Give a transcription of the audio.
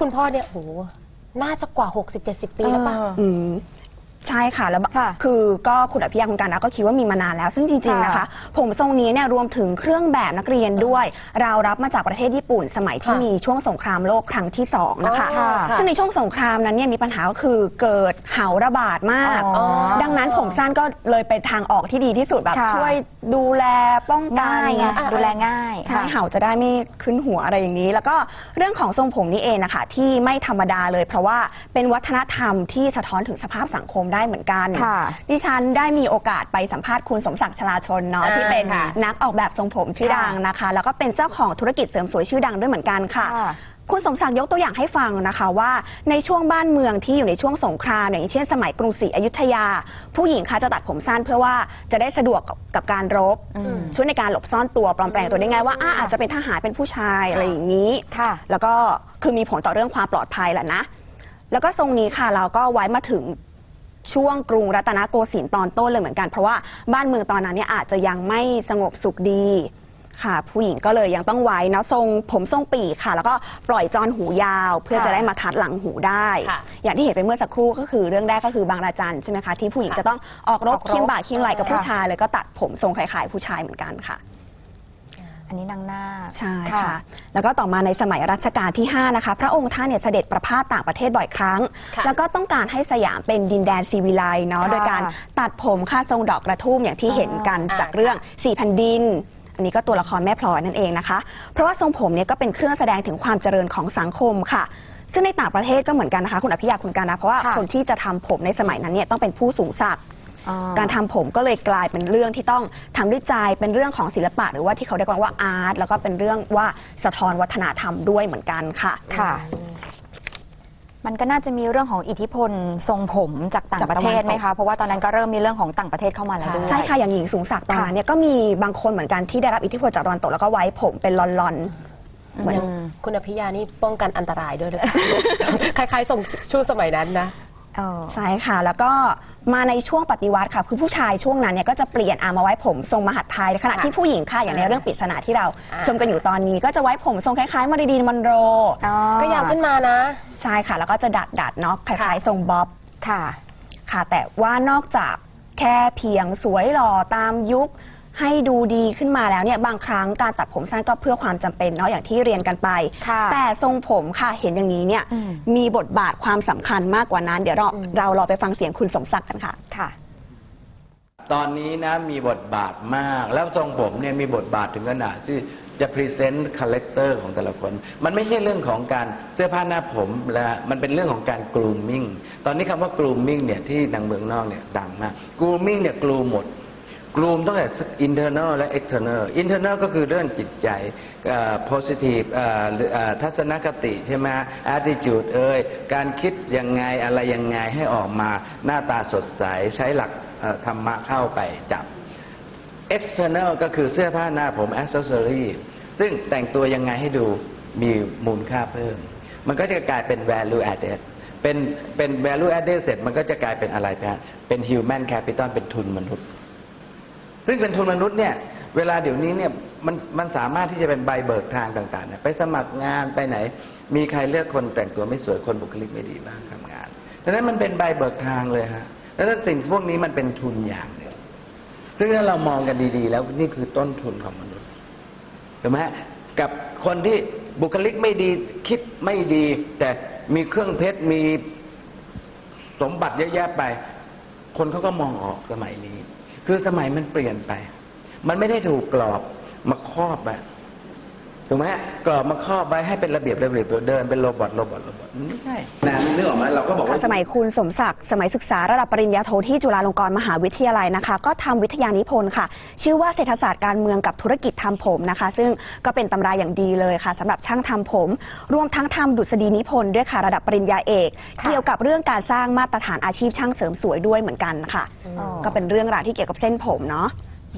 คุณพ่อเนี่ยโหน่าจะกว่า 60-70 ปีแล้วป่ะเอออืม ใช่ค่ะแล้วค่ะคือก็คุณอภิยาคุณการนะก็คิดว่ามีมานานแล้ว ซึ่งจริง ๆ นะคะ ค่ะผมทรงนี้เนี่ยรวมถึงเครื่องแบบนักเรียนด้วย เรารับมาจากประเทศญี่ปุ่น สมัยที่ค่ะมีช่วงสงครามโลกครั้งที่สองนะคะอ๋อค่ะซึ่งในช่วงสงครามนั้นเนี่ยมีปัญหาก็คือเกิดเหาระบาดมาก อ๋อดังนั้นผมสั้นก็เลยเป็นทางออกที่ดีที่สุดแบบค่ะ ช่วยดูแลป้องกัน ง่ายไงอะดูแลง่ายใช่ค่ะ เห่าจะได้ไม่ขึ้นหัวอะไรอย่างนี้ แล้วก็เรื่องของทรงผมนี่เองนะคะที่ไม่ธรรมดาเลย เพราะว่าเป็นวัฒนธรรมที่สะท้อนถึงสภาพสังคมได้เหมือนกันค่ะดิฉันได้มีโอกาสไปสัมภาษณ์คุณสมศักดิ์ชลาชนเนาะอ่าที่เป็นค่ะนักออกแบบทรงผมชื่อดังนะคะ แล้วก็เป็นเจ้าของธุรกิจเสริมสวยชื่อดังด้วยเหมือนกันค่ะค่ะคุณสมศักดิ์ยกตัวอย่างให้ฟังนะคะว่าในช่วงบ้านเมืองที่อยู่ในช่วงสงครามอย่างเช่นสมัยกรุงศรีอยุธยา ผู้หญิงคะจะตัดผมสั้นเพื่อว่าจะได้สะดวกกับกับการรบอืมช่วยในการหลบซ่อนตัวปลอมแปลงตัวได้ไงว่าอะอาจจะเป็นทหารเป็นผู้ชายอะไรอย่างนี้ค่ะแล้วก็คือมีผลต่อเรื่องความปลอดภัยแหละนะแล้วก็ทรงนี้ค่ะเราก็ไว้มาถึง ช่วงกรุงรัตนโกสินทร์ตอนต้นเลยเหมือนกัน เพราะว่าบ้านเมืองตอนนั้นเนี่ยอาจจะยังไม่สงบสุขดีค่ะ ผู้หญิงก็เลยยังต้องไว้เนาะทรงผมทรงปีกค่ะ แล้วก็ปล่อยจอนหูยาว เพื่อค่ะจะได้มาทัดหลังหูได้ค่ะอย่างที่เห็นไปเมื่อสักครู่ก็คือเรื่องแรกก็คือบางราจันใช่ไหมคะที่ผู้หญิงค่ะจะต้องออกรบออกรบเคียงบ่าเคียงไหลกับผู้ค่ะชายเลยก็ตัดผมทรงคล้ายๆผู้ชายเหมือนกันค่ะ อันนี้นางนาคใช่ค่ะ แล้วก็ต่อมาในสมัยรัชกาลที่ 5 นะคะ พระองค์ท่านเนี่ยเสด็จประพาสต่างประเทศบ่อยครั้ง ค่ะแล้วก็ต้องการให้สยามเป็นดินแดนซีวิไลซ์เนาะ ค่ะโดยการตัดผมค่าทรงดอกกระทุ่มอย่างที่เห็นกันอ่า จากเรื่องสี่แผ่นดิน อันนี้ก็ตัวละครแม่พลอยนั่นเองนะคะ เพราะว่าทรงผมเนี่ยก็เป็นเครื่องแสดงถึงความเจริญของสังคมค่ะ ซึ่งในต่างประเทศก็เหมือนกันนะคะ คุณอภิยาคุณการนะเพราะว่าค่ะ คนที่จะทำผมในสมัยนั้นเนี่ยต้องเป็นผู้สูงศักดิ์อ๋อ การทำผมก็เลยกลายเป็นเรื่องที่ต้องทำด้วยใจเป็นเรื่องของศิลปะ หรือว่าที่เขาเรียกว่าอาร์ตแล้วก็เป็นเรื่องว่าสะท้อนวัฒนธรรมด้วยเหมือนกันค่ะค่ะมันก็น่าจะมีเรื่องของอิทธิพลทรงผมจากต่างประเทศไหมคะเพราะว่าตอนนั้นก็เริ่มมีเรื่องของต่างประเทศเข้ามาแล้วด้วยใช่ค่ะอย่างหญิงสูงศักดิ์ตอนนั้นเนี่ยก็มีบางคนเหมือนกันที่ได้รับอิทธิพลจากตะวันตกแล้วก็ไว้ผมเป็นลอน ๆเหมือนอืมคุณอภิยานี่ป้องกันอันตรายด้วยหรือเปล่าคล้ายๆส่งช่วงสมัยนั้นนะเออใช่ค่ะ แล้วก็ มาในช่วงปฏิวัติค่ะ คือผู้ชายช่วงนั้นเนี่ยก็จะเปลี่ยนอามาไว้ผมทรงมหัดไทยขณะค่ะที่ผู้หญิงค่ะอย่างในเรื่องปริศนาที่เราอ่าชมกันอยู่ตอนนี้ก็จะไว้ผมทรงคล้ายๆมาริดีนมอนโรอ๋อก็ยาวขึ้นมานะ ใช่ค่ะ แล้วก็จะดัดดัดๆเนาะคล้ายค่ะๆทรงบ๊อบค่ะ ค่ะ แต่ว่านอกจากแค่เพียงสวยหล่อตามยุค ให้ดูดีขึ้นมาแล้วเนี่ยบางครั้งการตัดผมสั้นก็เพื่อความจำเป็นเนาะอย่างที่เรียนกันไปค่ะแต่ทรงผมค่ะเห็นอย่างนี้เนี่ยอืมมีบทบาทความสำคัญมากกว่านั้น เดี๋ยวเราอืมเรารอไปฟังเสียงคุณสมศักดิ์กันค่ะค่ะ ตอนนี้นะมีบทบาทมาก แล้วทรงผมเนี่ยมีบทบาทถึงขนาดที่จะพรีเซนต์คาแรคเตอร์ของแต่ละคน มันไม่ใช่เรื่องของการเสื้อผ้าหน้าผมและมันเป็นเรื่องของการกรูมมิ่งตอนนี้คำว่ากรูมมิ่งเนี่ยที่ทางเมืองนอกเนี่ยดังมากกรูมมิ่งเนี่ยกรูมหมด กลุ่มตั้งแต่ internal และ external internal ก็คือเรื่องจิตใจ positive ทัศนคติใช่ไหม attitude เอ่ยการคิดยังไงอะไรยังไงให้ออกมาหน้าตาสดใสใช้หลักธรรมะเข้าไปจับ external ก็คือเสื้อผ้าหน้าผม accessory ซึ่งแต่งตัวยังไงให้ดูมีมูลค่าเพิ่ม มันก็จะกลายเป็น value added เป็นเป็น value added เสร็จมันก็จะกลายเป็นอะไรไปฮะเป็น human capital เป็นทุนมนุษย์ ซึ่งเป็นทุนมนุษย์เนี่ยเวลาเดี๋ยวนี้เนี่ยมันมันสามารถที่จะเป็นใบเบิกทางต่างๆเนี่ยไปสมัครงานไปไหน มีใครเลือกคนแต่งตัวไม่สวยคนบุคลิกไม่ดีบ้างทำงานดังนั้นมันเป็นใบเบิกทางเลยฮะแล้วสิ่งพวกนี้มันเป็นทุนอย่างหนึ่งซึ่งถ้าเรามองกันดีๆ แล้วนี่คือต้นทุนของมนุษย์ถูกไหมฮะกับคนที่บุคลิกไม่ดีคิดไม่ดี แต่มีเครื่องเพชรมีสมบัติเยอะแยะไป คนเขาก็มองออกสมัยนี้ คือสมัยมันเปลี่ยนไป มันไม่ได้ถูกกรอบมาครอบอะ ถูกไหมฮะกรอบมาครอบไว้ให้เป็นระเบียบระเบียบเดินเป็นโรบอทโรบอทโรบอทมันไม่ใช่นะนึกออกไหมเราก็บอกว่า สมัยคุณสมศักดิ์สมัยศึกษาระดับปริญญาโทที่จุฬาลงกรณ์มหาวิทยาลัยนะคะ ก็ทำวิทยานิพนธ์ค่ะ ชื่อว่าเศรษฐศาสตร์การเมืองกับธุรกิจทำผมนะคะ ซึ่งก็เป็นตำราอย่างดีเลยค่ะสำหรับช่างทำผม รวมทั้งทำดุษฎีนิพนธ์ด้วยค่ะระดับปริญญาเอกค่ะเกี่ยวกับเรื่องการสร้างมาตรฐานอาชีพช่างเสริมสวยด้วยเหมือนกันค่ะอ๋อก็เป็นเรื่องราวที่เกี่ยวกับเส้นผมเนาะ